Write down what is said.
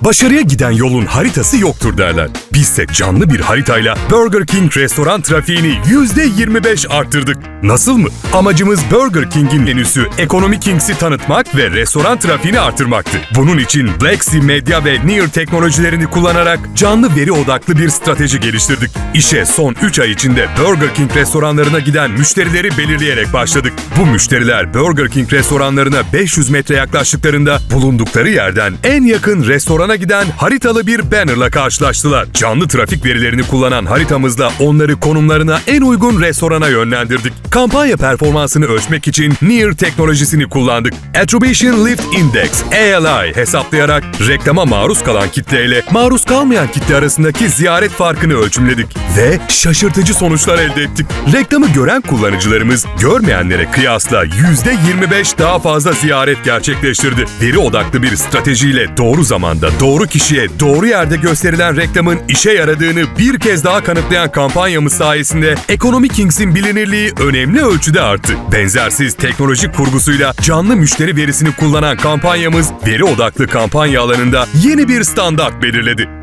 Başarıya giden yolun haritası yoktur derler. Bizse canlı bir haritayla Burger King restoran trafiğini %25 arttırdık. Nasıl mı? Amacımız Burger King'in menüsü Economy Kings'i tanıtmak ve restoran trafiğini artırmaktı. Bunun için Black Sea Medya ve Near teknolojilerini kullanarak canlı veri odaklı bir strateji geliştirdik. İşe son 3 ay içinde Burger King restoranlarına giden müşterileri belirleyerek başladık. Bu müşteriler Burger King restoranlarına 500 metre yaklaştıklarında bulundukları yerden en yakın restorana giden haritalı bir bannerla karşılaştılar. Canlı trafik verilerini kullanan haritamızla onları konumlarına en uygun restorana yönlendirdik. Kampanya performansını ölçmek için Near teknolojisini kullandık. Attribution Lift Index, ALI hesaplayarak reklama maruz kalan kitleyle maruz kalmayan kitle arasındaki ziyaret farkını ölçümledik ve şaşırtıcı sonuçlar elde ettik. Reklamı gören kullanıcılarımız görmeyenlere kıyasla %25 daha fazla ziyaret gerçekleştirdi. Veri odaklı bir stratejiyle doğru zamanda doğru kişiye doğru yerde gösterilen reklamın işe yaradığını bir kez daha kanıtlayan kampanyamız sayesinde Economy Kings'in bilinirliği önemli ölçüde arttı. Benzersiz teknolojik kurgusuyla canlı müşteri verisini kullanan kampanyamız veri odaklı kampanya alanında yeni bir standart belirledi.